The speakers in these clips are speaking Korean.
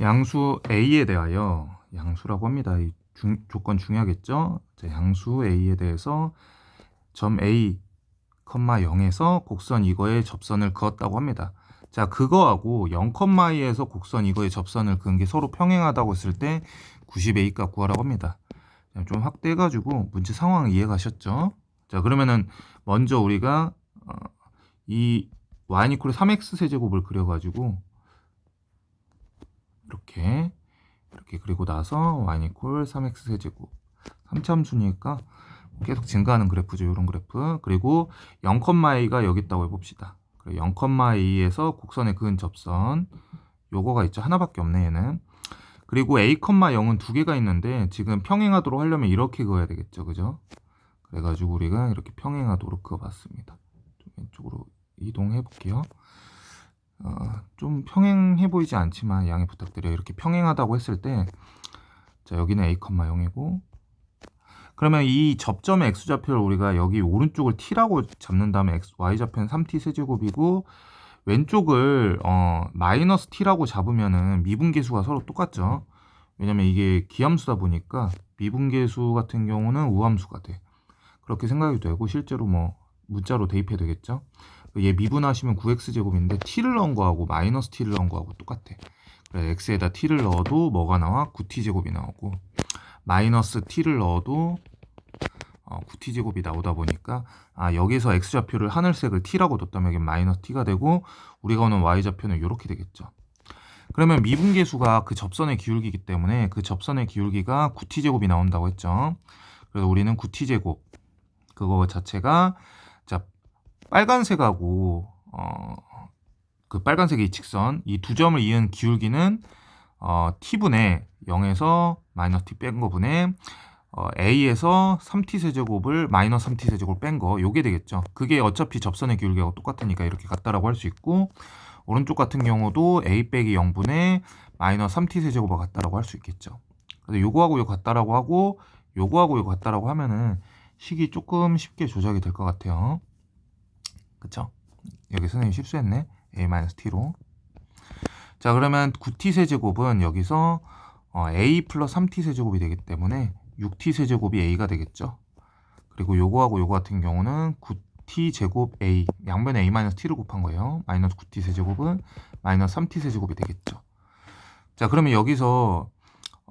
양수 A에 대하여 양수라고 합니다. 이 중, 조건 중요하겠죠? 자, 양수 A에 대해서 점 A, 0에서 곡선 이거에 접선을 그었다고 합니다. 자, 그거하고 0,2에서 곡선 이거에 접선을 그은 게 서로 평행하다고 했을 때 90A 값 구하라고 합니다. 자, 좀 확대해가지고 문제 상황 이해 가셨죠? 자, 그러면은 먼저 우리가 어, 이 y 이퀄 3x 세제곱을 그려가지고 이렇게 이렇게 그리고 나서 y 이퀄 3x 세제곱 3참수니까 계속 증가하는 그래프죠. 이런 그래프. 그리고 0,a가 여기 있다고 해봅시다. 0,a에서 곡선에 그은 접선 요거가 있죠. 하나밖에 없네 얘는. 그리고 a,0은 두 개가 있는데 지금 평행하도록 하려면 이렇게 그어야 되겠죠. 그죠? 그래가지고 우리가 이렇게 평행하도록 그어봤습니다. 좀 왼쪽으로 이동해 볼게요. 어, 좀 평행해 보이지 않지만 양해 부탁드려요. 이렇게 평행하다고 했을 때, 자, 여기는 a, 0이고, 그러면 이 접점의 x좌표를 우리가 여기 오른쪽을 t라고 잡는 다음에 x, y좌표는 3t 세제곱이고, 왼쪽을 어, 마이너스 t라고 잡으면은 미분계수가 서로 똑같죠. 왜냐면 이게 기함수다 보니까 미분계수 같은 경우는 우함수가 돼. 그렇게 생각이 되고 실제로 뭐 문자로 대입해야 되겠죠. 얘 미분하시면 9x제곱인데 t를 넣은 거하고 마이너스 t를 넣은 거하고 똑같아. 그래 x에다 t를 넣어도 뭐가 나와? 9t제곱이 나오고 마이너스 t를 넣어도 어, 9t제곱이 나오다 보니까 아 여기서 x좌표를 하늘색을 t라고 뒀다면 여기 마이너스 t가 되고 우리가 오는 y좌표는 이렇게 되겠죠. 그러면 미분계수가 그 접선의 기울기이기 때문에 그 접선의 기울기가 9t제곱이 나온다고 했죠. 그래서 우리는 9t제곱 그거 자체가 자 빨간색하고 어, 그 빨간색의 이 직선 이 두 점을 이은 기울기는 어, t분의 0에서 마이너스 t 뺀 거분의 어, a에서 3t 세제곱을 마이너스 3t 세제곱 뺀 거 요게 되겠죠. 그게 어차피 접선의 기울기하고 똑같으니까 이렇게 같다라고 할 수 있고 오른쪽 같은 경우도 a 빼기 0분의 마이너스 3t 세제곱과 같다라고 할 수 있겠죠. 그래서 요거하고 요거 같다라고 하고 요거하고 요거 같다라고 하면은 식이 조금 쉽게 조작이 될 것 같아요. 그쵸? 여기 선생님 실수했네. a-t로. 자, 그러면 9t 세제곱은 여기서 어, a 플러스 3t 세제곱이 되기 때문에 6t 세제곱이 a가 되겠죠. 그리고 요거하고 요거 같은 경우는 9t 제곱 a, 양변에 a-t를 곱한 거예요. 마이너스 9t 세제곱은 마이너스 3t 세제곱이 되겠죠. 자, 그러면 여기서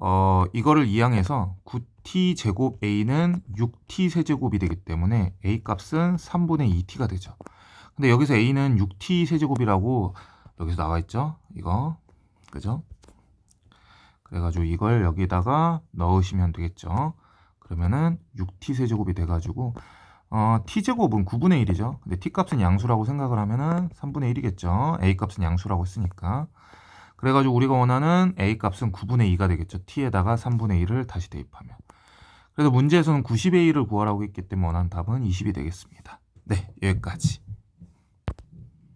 어, 이거를 이항해서 9t 제곱 a는 6t 세제곱이 되기 때문에 a 값은 3분의 2t가 되죠. 근데 여기서 a는 6t 세제곱이라고 여기서 나와 있죠. 이거. 그죠? 그래가지고 이걸 여기다가 넣으시면 되겠죠. 그러면은 6t 세제곱이 돼가지고 어, t제곱은 9분의 1이죠. 근데 t값은 양수라고 생각을 하면은 3분의 1이겠죠. a값은 양수라고 했으니까. 그래가지고 우리가 원하는 a값은 9분의 2가 되겠죠. t에다가 3분의 1을 다시 대입하면. 그래서 문제에서는 90의 1을 구하라고 했기 때문에 원하는 답은 20이 되겠습니다. 네, 여기까지.